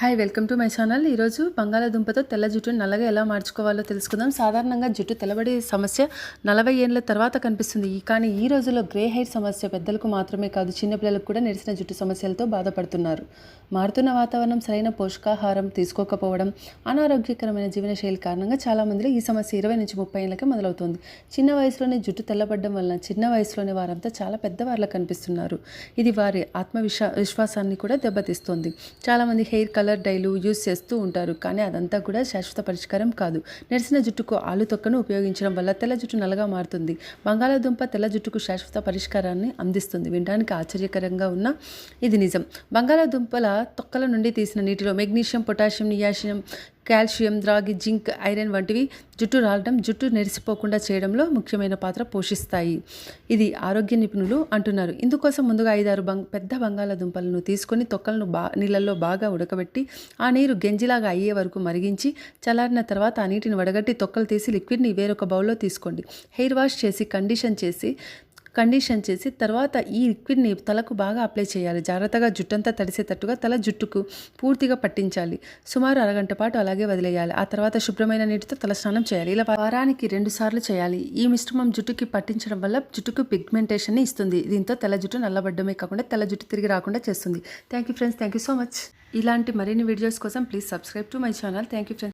Hi welcome to my channel ఈరోజు బంగాళాదుంపతో తెల్ల జుట్టును నల్లగా ఎలా మార్చుకోవాలో తెలుసుకుందాం. సాధారణంగా జుట్టు తెల్లబడే సమస్య నలభై ఏళ్ళ తర్వాత కనిపిస్తుంది. ఈ కానీ ఈ రోజుల్లో గ్రే హెయిర్ సమస్య పెద్దలకు మాత్రమే కాదు చిన్నపిల్లలకు కూడా నెరిసిన జుట్టు సమస్యలతో బాధపడుతున్నారు. మారుతున్న వాతావరణం సరైన పోషకాహారం తీసుకోకపోవడం అనారోగ్యకరమైన జీవనశైలి కారణంగా చాలామందిలో ఈ సమస్య ఇరవై నుంచి ముప్పై ఏళ్ళకే మొదలవుతుంది. చిన్న వయసులోనే జుట్టు తెల్లబడడం వలన చిన్న వయసులోనే వారంతా చాలా పెద్దవాళ్ళ కనిపిస్తున్నారు. ఇది వారి ఆత్మవిశ్వా విశ్వాసాన్ని కూడా దెబ్బతీస్తుంది. చాలామంది హెయిర్ కలర్ డైలు యూజ్ చేస్తూ ఉంటారు. కానీ అదంతా కూడా శాశ్వత పరిష్కారం కాదు. నెరిసిన జుట్టుకు ఆలు తొక్కను ఉపయోగించడం వల్ల తెల్ల జుట్టు నల్లగా మారుతుంది. బంగాళాదుంప తెల్ల జుట్టుకు శాశ్వత పరిష్కారాన్ని అందిస్తుంది. వినడానికి ఆశ్చర్యకరంగా ఉన్న ఇది నిజం. బంగాళాదుంపల తొక్కల నుండి తీసిన నీటిలో మెగ్నీషియం పొటాషియం నియాషియం కాల్షియం ద్రాగి జింక్ ఐరన్ వంటివి జుట్టు రాలడం జుట్టు నెరిసిపోకుండా చేయడంలో ముఖ్యమైన పాత్ర పోషిస్తాయి. ఇది ఆరోగ్య నిపుణులు అంటున్నారు. ఇందుకోసం ముందుగా ఐదారు బంగ్ పెద్ద బంగాళాదుంపలను తీసుకొని తొక్కలను బా నీళ్ళల్లో బాగా ఉడకబెట్టి ఆ నీరు గెంజిలాగా అయ్యే వరకు మరిగించి చల్లారిన తర్వాత ఆ నీటిని వడగట్టి తొక్కలు తీసి లిక్విడ్ని వేరొక బౌల్లో తీసుకోండి. హెయిర్ వాష్ చేసి కండిషన్ చేసి కండిషన్ చేసి తర్వాత ఈ లిక్విడ్ని తలకు బాగా అప్లై చేయాలి. జాగ్రత్తగా జుట్టంతా తడిసేటట్టుగా తల జుట్టుకు పూర్తిగా పట్టించాలి. సుమారు అరగంట పాటు అలాగే వదిలేయాలి. ఆ తర్వాత శుభ్రమైన నీటితో తల స్నానం చేయాలి. ఇలా వారానికి రెండు సార్లు చేయాలి. ఈ మిశ్రమం జుట్టుకి పట్టించడం వల్ల జుట్టుకు పిగ్మెంటేషన్ ఇస్తుంది. దీంతో తెల్ల జుట్టు నల్లబడ్డమే కాకుండా తెల్ల జుట్టు తిరిగి రాకుండా చేస్తుంది. Thank you friends. Thank you so much. ఇలాంటి మరిన్ని వీడియోస్ కోసం please subscribe to my channel. Thank you friends.